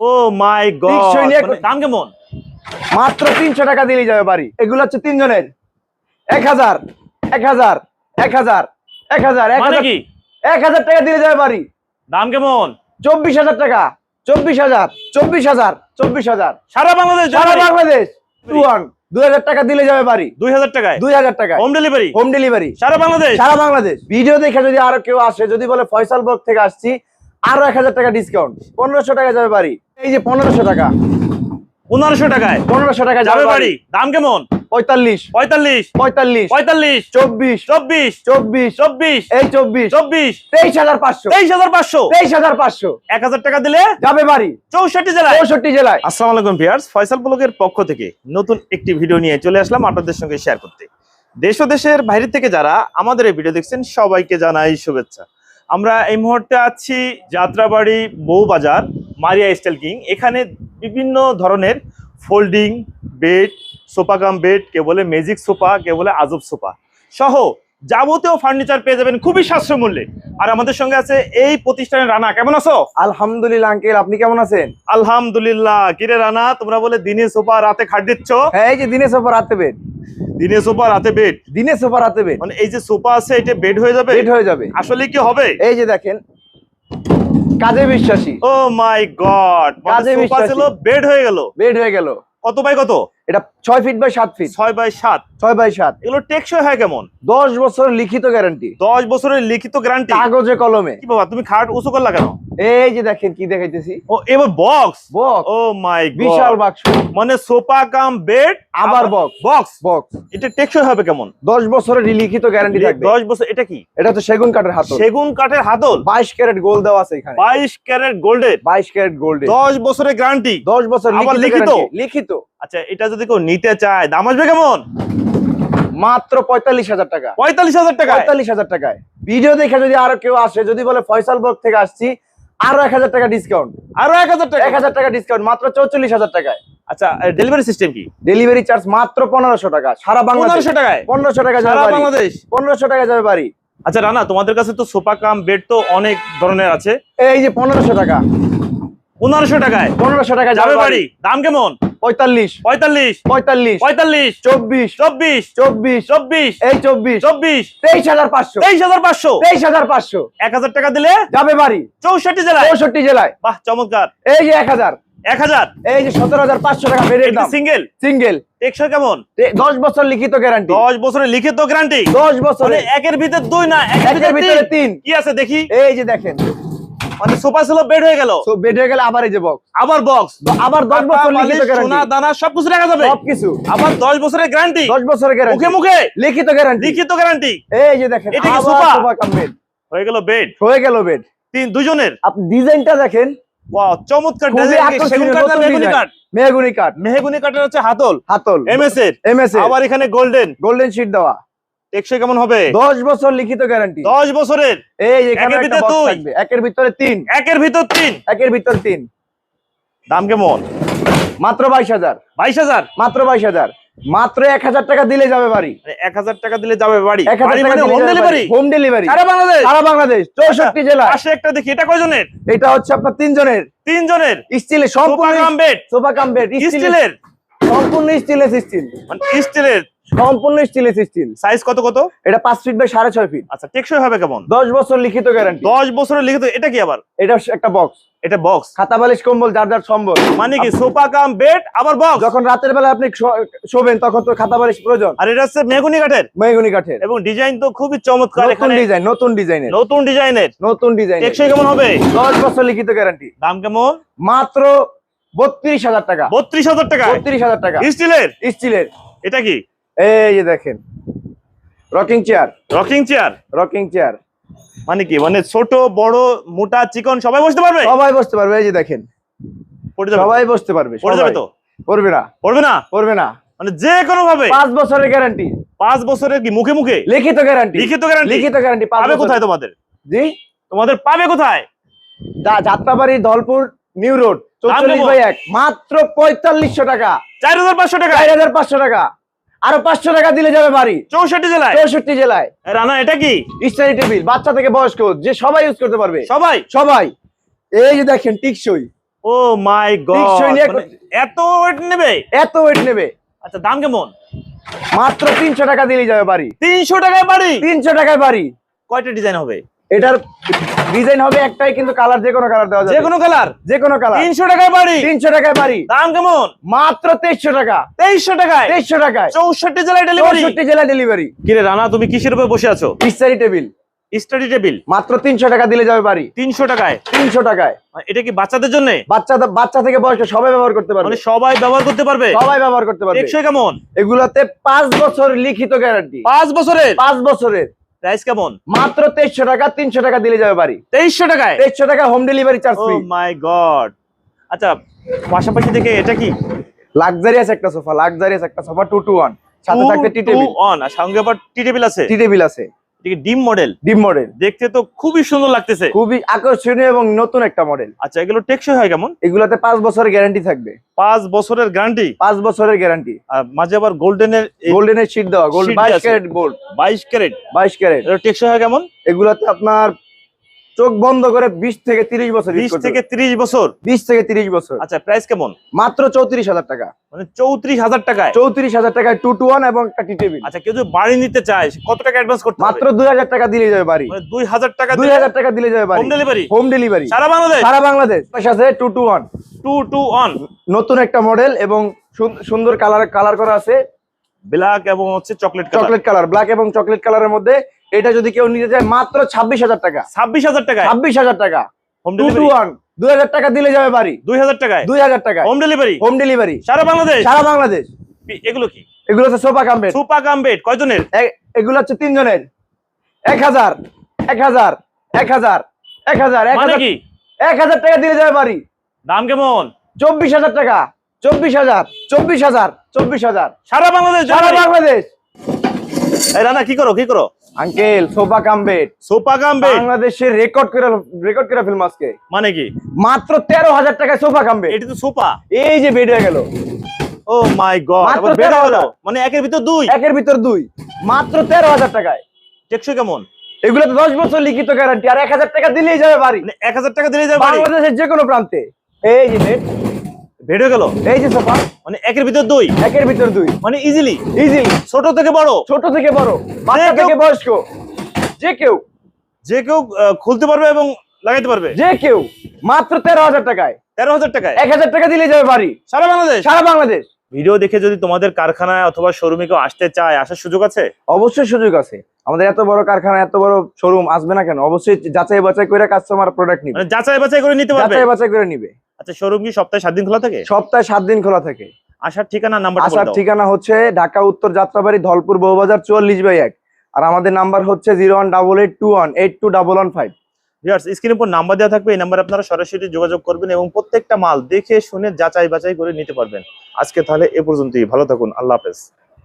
O my god নিয়ে দাম কেমন? মাত্র তিনশো টাকা দিলেই যাবে বাড়ি। এগুলো হচ্ছে তিনজনের। এক হাজার এক হাজার এক হাজার এক হাজার এক মানে হাজার টাকা দিলে যাবে বাড়ি। দাম কেমন? চব্বিশ হাজার টাকা চব্বিশ হাজার চব্বিশ হাজার চব্বিশ হাজার। সারা বাংলাদেশ সারা বাংলাদেশ। টু ওয়ান দুই হাজার টাকা দিলে যাবে বাড়ি। দুই হাজার টাকায়? দুই হাজার টাকা হোম ডেলিভারি হোম ডেলিভারি সারা বাংলাদেশ? সারা বাংলাদেশ। ভিডিও দেখে যদি আরও কেউ আসে যদি বলে ফয়সাল ব্লক থেকে আসছি আরও এক হাজার টাকা ডিসকাউন্ট পনেরোশো টাকা যাবে বাড়ি। এই যে পনেরোশো টাকা। পনেরোশো টাকায়? পনেরোশো টাকা যাবে বাড়ি। দাম কেমন? পঁয়তাল্লিশ। পঁয়তাল্লিশ। পঁয়তাল্লিশ। পঁয়তাল্লিশ। চব্বিশ। চব্বিশ। চব্বিশ। চব্বিশ। এই চব্বিশ। চব্বিশ। তেইশ হাজার পাঁচশো। তেইশ হাজার পাঁচশো। তেইশ হাজার পাঁচশো। এক হাজার টাকা দিলে যাবে বাড়ি। চৌষট্টি জেলায়। চৌষট্টি জেলায়। আসসালামু আলাইকুম ভিউয়ার্স। ফয়সাল ব্লগের পক্ষ থেকে নতুন একটি ভিডিও নিয়ে চলে আসলাম আপনাদের সঙ্গে শেয়ার করতে। দেশ ও দেশের বাইরে থেকে যারা আমাদের এই ভিডিও দেখছেন সবাইকে জানাই শুভেচ্ছা। আমরা এই মুহূর্তে আছি Jatrabari Bowbazar. Maria style king. এখানে বিভিন্ন ধরনের folding bed sofa cum bed কে বলে ম্যাজিক সোফা কে বলে আজব সোফা সহ যাবতীয় ফার্নিচার পেয়ে যাবেন খুবই সাশ্রয় মূল্যে। আর আমাদের সঙ্গে আছে এই প্রতিষ্ঠানের রানা। কেমন আছো? আলহামদুলিল্লাহ আঙ্কেল আপনি কেমন আছেন? আলহামদুলিল্লাহ। কিরে রানা তোমরা বলে দিনে সোফা রাতে খাট দিচ্ছ? হ্যাঁ এই যে দিনে সোফা রাতে বেড দিনে সোফা রাতে বেড দিনে সোফা রাতে বেড মানে এই যে সোফা আছে এটা বেড হয়ে যাবে? বেড হয়ে যাবে। আসলে কি হবে? এই যে দেখেন কাজে বিশ্বাসী। ও মাই গড কাজে বিশ্বাসী। বেড হয়ে গেল। বেড হয়ে গেল। কত বাই কত? এটা ছয় ফিট বাই সাত ফিট ছয় বাই সাত। ছয় বাই সাত। এগুলো টেকসই হয় কেমন? দশ বছর লিখিত গ্যারান্টি দশ বছরের লিখিত গ্যারান্টি কাগজে কলমে। কি বাবা তুমি খাট উঁচু করলা কেন? এই যে দেখেন কি দেখাইতেছি। ও এবার বক্স বক্স ও মাই বিশাল বাক্স মানে সোফা কাম বেড আবার box। বক্স বক্স এটা টেকসই হবে কেমন? দশ বছরের লিখিত গ্যারান্টি থাকবে। দশ বছর এটা কি? এটা তো সেগুন কাঠের হাতল। সেগুন কাঠের হাতল? বাইশ ক্যারেট গোল্ড দেওয়া আছে এখানে। বাইশ ক্যারেট গোল্ডের? বাইশ ক্যারেট গোল্ড দশ বছরের গ্যারান্টি দশ বছর আবার লিখিত? লিখিত। আচ্ছা এটা যদি কেউ নিতে চায় দাম আসবে কেমন? মাত্র পঁয়তাল্লিশ হাজার টাকা। পঁয়তাল্লিশ হাজার টাকা পঁয়তাল্লিশ হাজার টাকায়। ভিডিও দেখে যদি আরও কেউ আসে যদি বলে ফয়সাল ব্লক থেকে আসছি আরও এক হাজার টাকা ডিসকাউন্ট আরও এক হাজার টাকা? এক হাজার টাকা ডিসকাউন্ট মাত্র চৌচল্লিশ হাজার টাকায়। আচ্ছা ডেলিভারি সিস্টেম কি? ডেলিভারি চার্জ মাত্র পনেরোশো টাকা সারা বাংলাদেশ। পনেরোশো টাকায়? পনেরোশো টাকা সারা বাংলাদেশ? পনেরোশো টাকা যাবে বাড়ি। আচ্ছা রানা তোমাদের কাছে তো সোফা কাম বেড তো অনেক ধরনের আছে। এই যে পনেরোশো টাকা। পনেরোশো টাকায়? পনেরোশো টাকা যাবে বাড়ি। দাম কেমন? পঁয়তাল্লিশ। পঁয়তাল্লিশ। পঁয়তাল্লিশ। পঁয়তাল্লিশ। চব্বিশ। চব্বিশ। চব্বিশ। চব্বিশ। এই চব্বিশ। চব্বিশ। তেইশ হাজার পাঁচশো। তেইশ হাজার পাঁচশো। তেইশ হাজার পাঁচশো। এক হাজার টাকা দিলে যাবে বাড়ি। চৌষট্টি জেলায়। চৌষট্টি জেলায়। বাহ চমৎকার। এই যে এক হাজার। এক হাজার। এই যে সতেরো হাজার পাঁচশো টাকা দাম। সিঙ্গেল সিঙ্গেল টেকসই কেমন? দশ বছর লিখিত গ্যারান্টি দশ বছরের লিখিত গ্যারান্টি দশ বছরে মানে একের ভিতরে দুই না একের ভিতরে তিন। কি আছে দেখি? এই যে দেখেন। মানে সোফা ছিল বেড হয়ে গেল। তো বেড হয়ে গেলে আবার এই যে বক্স আবার বক্স আবার দশ বছর লিখিত সোনা গ্যারান্টি দানা সবকিছু রাখা যাবে। আবার দশ বছরের গ্যারান্টি দশ বছরের গ্যারান্টি মুখে মুখে। লিখিত গ্যারান্টি লিখিত গ্যারান্টি এই যে দেখেন এটা কি সোফা? সোফা কাম বেড হয়ে গেল বেড হয়ে গেল বেড তিন দুজনের? আপনি ডিজাইনটা দেখেন। ওয়াও চমৎকার কি? সেগুন কাঠ না কাঠ? মেহগুনি কাঠ। মেহগুনি কাঠের হচ্ছে হাতল। হাতল। এমএস এর। এমএস আবার এখানে গোল্ডেন গোল্ডেন শিট দেওয়া। টেকসই কেমন হবে? দশ বছর লিখিত গ্যারান্টি দশ বছরের? এই এখানে একটা দুই। থাকবে। একের ভিতরে তিন। একের ভিতর তিন। একের ভিতর তিন। দাম কেমন? মাত্র বাইশ হাজার। বাইশ হাজার? মাত্র বাইশ হাজার। মাত্র এক হাজার টাকা দিলে যাবে বাড়ি। এক হাজার টাকা দিলে যাবে বাড়ি। এক হাজার হোম ডেলিভারি হোম ডেলিভারি সারা বাংলাদেশ? সারা বাংলাদেশ। চৌষট্টি জেলা। পাশে একটা দেখি। এটা কয়জনের? এটা হচ্ছে আপনার তিনজনের। তিনজনের? স্টিলের সম্পূর্ণ cum bed sofa cum bed স্টিলের? সম্পূর্ণ স্টিলের স্টিল মানে স্টিলের সম্পূর্ণ স্টিলের স্টিল সাইজ কত কত? এটা পাঁচ ফিট বাই সাড়ে ছয় ফিট আচ্ছা টেকসই হবে কেমন? দশ বছর লিখিত গ্যারান্টি দশ বছরের লিখিত এটা কি আবার? এটা একটা বক্স এটা বক্স খাতা বালিশ কম্বল যার যার সম্বল মানে কি সোফা কাম বেড আবার বক্স যখন রাতের বেলা আপনি শোবেন তখন তো খাতা বালিশ প্রয়োজন। আর এটা হচ্ছে মেহগুনি কাঠের? মেহগুনি কাঠের। এবং ডিজাইন তো খুবই চমৎকার নতুন এখানে। ডিজাইন নতুন ডিজাইনের নতুন ডিজাইনের নতুন ডিজাইন টেকসই কেমন হবে? দশ বছর লিখিত গ্যারান্টি দাম কেমন? মাত্র বত্রিশ হাজার টাকা। বত্রিশ হাজার টাকা? বত্রিশ হাজার টাকা। স্টিলের? স্টিলের। এটা কি? এই যে দেখেন। Rocking chair rocking chair rocking chair মানে কি? মানে ছোট বড় মোটা চিকন সবাই বসতে পারবে? সবাই বসতে পারবে এই যে দেখেন। সবাই বসতে পারবে পড়ে যাবে তো? পড়বে না। পড়বে না? পড়বে না। মানে যে কোনো ভাবে। পাঁচ বছরের গ্যারান্টি পাঁচ বছরের কি? মুখে মুখে? লিখিত গ্যারান্টি লিখিত গ্যারান্টি লিখিত গ্যারান্টি পাবে কোথায় তোমাদের? জি? তোমাদের পাবে কোথায়? যা- যাত্রাবাড়ি ধলপুর নিউ রোড চৌচল্লিশ বাই এক মাত্র পঁয়তাল্লিশশো টাকা। চার হাজার পাঁচশো টাকা। চার হাজার পাঁচশো টাকা। আরও পাঁচশো টাকা দিলে যাবে বাড়ি। চৌষট্টি জেলায়। চৌষট্টি জেলায়। রানা এটা কি? স্টাডি টেবিল বাচ্চা থেকে বয়স্ক যে সবাই ইউজ করতে পারবে। সবাই? সবাই। এই যে দেখেন টিকসই। Oh my god. নিয়ে এত ওয়েট নেবে? এত ওয়েট নেবে। আচ্ছা দাম কেমন? মাত্র তিনশো টাকা দিলেই যাবে বাড়ি। তিনশো টাকায় বাড়ি? তিনশো টাকায় বাড়ি। কয়টা ডিজাইন হবে? এটার ডিজাইন হবে একটাই কিন্তু কালার যে কোনো কালার দেওয়া যাবে। যে কোনো কালার যে কোনো কালার তিনশো টাকায় বাড়ি। তিনশো টাকায় বাড়ি। দাম কেমন? মাত্র তেইশশো টাকা। তেইশশো টাকায়? তেইশশো টাকায়। চৌষট্টি জেলায় ডেলিভারি চৌষট্টি জেলা ডেলিভারি কিরে রানা তুমি কিসের উপরে বসে আছো? ইস্তারি টেবিল স্টাডি টেবিল মাত্র তিনশো টাকা দিলে যাবে বাড়ি। তিনশো টাকায়? তিনশো টাকায়। এটা কি বাচ্চাদের জন্য? বাচ্চা বাচ্চা থেকে বয়স্ক সবাই ব্যবহার করতে পারবে। মানে সবাই ব্যবহার করতে পারবে? সবাই ব্যবহার করতে পারবে। টেকসই কেমন? এগুলাতে পাঁচ বছর লিখিত গ্যারান্টি পাঁচ বছরের? পাঁচ বছরের। প্রাইস কেমন? মাত্র তেইশশো টাকা তিনশো টাকা দিলে যাবে বাড়ি। তেইশশো টাকায়? তেইশশো টাকা home delivery charge oh my god আচ্ছা পাশাপাশি থেকে এটা কি? লাক্সারিয়াস একটা সোফা লাক্সারিয়াস একটা সোফা টু টু ওয়ান সাথে থাকতে টি টেবিল অন আর সঙ্গে আবার টি টেবিল আছে? টি টেবিল আছে। ডিম মডেল? ডিম মডেল। দেখতে তো খুবই সুন্দর লাগতেছে। খুবই আকর্ষণীয় এবং নতুন একটা মডেল। আচ্ছা এগুলো টেকসই হয় কেমন? এগুলাতে পাঁচ বছরের গ্যারান্টি থাকবে। পাঁচ বছরের গ্যারান্টি? পাঁচ বছরের গ্যারান্টি। আর মাঝে আবার গোল্ডেনের গোল্ডেনের শীট দেওয়া গোল্ড Sheet বাইশ ক্যারেট গোল্ড। বাইশ ক্যারেট। বাইশ ক্যারেট। টেকসই হয় কেমন? এগুলাতে আপনার চোখ বন্ধ করে বিশ থেকে তিরিশ বছর বিশ থেকে ত্রিশ বছর? বিশ থেকে তিরিশ বছর। আচ্ছা প্রাইস কেমন? মাত্র চৌত্রিশ হাজার টাকা। মানে চৌত্রিশ হাজার টাকায়? চৌত্রিশ হাজার টাকায় টু টু ওয়ান এবং একটা টি টেবিল আচ্ছা কেউ যদি বাড়ি নিতে চায় কত টাকা অ্যাডভান্স করতে মাত্র দুই হাজার টাকা দিলে যাবে বাড়ি। মানে দুই হাজার টাকা দুই হাজার টাকা দিলে যাবে বাড়ি। হোম ডেলিভারি হোম ডেলিভারি সারা বাংলাদেশ? সারা বাংলাদেশ। সাথে two two one two two one নতুন একটা মডেল এবং সুন- সুন্দর কালার কালার করা আছে। ব্ল্যাক এবং হচ্ছে চকলেট চকলেট কালার ব্ল্যাক এবং চকলেট কালারের মধ্যে এটা যদি কেউ নিতে চায় মাত্র ছাব্বিশ হাজার টাকা। ছাব্বিশ হাজার টাকা ছাব্বিশ হাজার টাকা। হোম ডেলিভারি দুই হাজার টাকা দিলে যাবে বাড়ি। দুই হাজার টাকায়? দুই হাজার টাকা হোম ডেলিভারি হোম ডেলিভারি সারা বাংলাদেশ? সারা বাংলাদেশ। এগুলো কি? এগুলো হচ্ছে সোফা কাম্পেট সুপা কাম বেড কয়জনের? এগুলো হচ্ছে তিনজনের। এক হাজার এক হাজার এক হাজার এক হাজার এক মানে হাজার কি? এক হাজার টাকা দিলে যাবে বাড়ি। দাম কেমন? চব্বিশ হাজার টাকা। চব্বিশ হাজার চব্বিশ হাজার চব্বিশ হাজার। সারা বাংলাদেশ সারা বাংলাদেশ। এই রানা কি করো কি করো? আঙ্কেল সোফা কাম্পেট সোপা কাম বেড বাংলাদেশের রেকর্ড করে রেকর্ড করে ফিল্ম আজকে। মানে কি? মাত্র তেরো হাজার টাকায় সোফা কাম্পেট এটি তো সোপা এই যে বেড হয়ে গেল। ও মাই গড বেড 13,000 মানে একের ভিতর দুই? একের ভিতর দুই। মাত্র তেরো হাজার টাকায়। টেকসই কেমন? এগুলো তো দশ বছর লিখিত গ্যারান্টি আর এক হাজার টাকা দিলেই যাবে বাড়ি। মানে এক হাজার টাকা দিলে যাবে বাড়ি? বাংলাদেশের যে কোনো প্রান্তে। এই যে বেড হয়ে গেল? এই যে সোফা। মানে একের ভিতর দুই? একের ভিতর দুই। মানে ইজিলি ইজিলি ছোট থেকে বড়? ছোট থেকে বড়। বাচ্চা থেকে বয়স্ক। যে কেউ। যে কেউ খুলতে পারবে এবং লাগাইতে পারবে? যে কেউ। মাত্র তেরো হাজার টাকায়। তেরো হাজার টাকায়? এক হাজার টাকা দিলে যাবে বাড়ি। সারা বাংলাদেশ? সারা বাংলাদেশ। ভিডিও দেখে যদি তোমাদের কারখানায় অথবা শোরুমে কেউ আসতে চায় আসার সুযোগ আছে? অবশ্যই সুযোগ আছে। আমাদের এত বড় কারখানা এত বড় শোরুম আসবে না কেন? অবশ্যই যাচাই বাছাই করে কাস্টমার প্রোডাক্ট নিবে। মানে যাচাই বাছাই করে নিতে পারবে? যাচাই বাছাই করে নিবে। আচ্ছা শোরুম কি সপ্তাহে সাত দিন খোলা থাকে? সপ্তাহে সাত দিন খোলা থাকে। আসার ঠিকানা নাম্বার আসার ঠিকানা হচ্ছে ঢাকা উত্তর যাত্রাবাড়ি ধলপুর বউবাজার চুয়াল্লিশ বাই এক। আর আমাদের নাম্বার হচ্ছে zero one double eight two one eight two double one five. Viewers স্ক্রিনের উপর নাম্বার দেওয়া থাকবে এই নাম্বারে আপনারা সরাসরি যোগাযোগ করবেন এবং প্রত্যেকটা মাল দেখে শুনে যাচাই বাছাই করে নিতে পারবেন। আজকে তাহলে এ পর্যন্তই। ভালো থাকুন। আল্লাহ হাফেজ।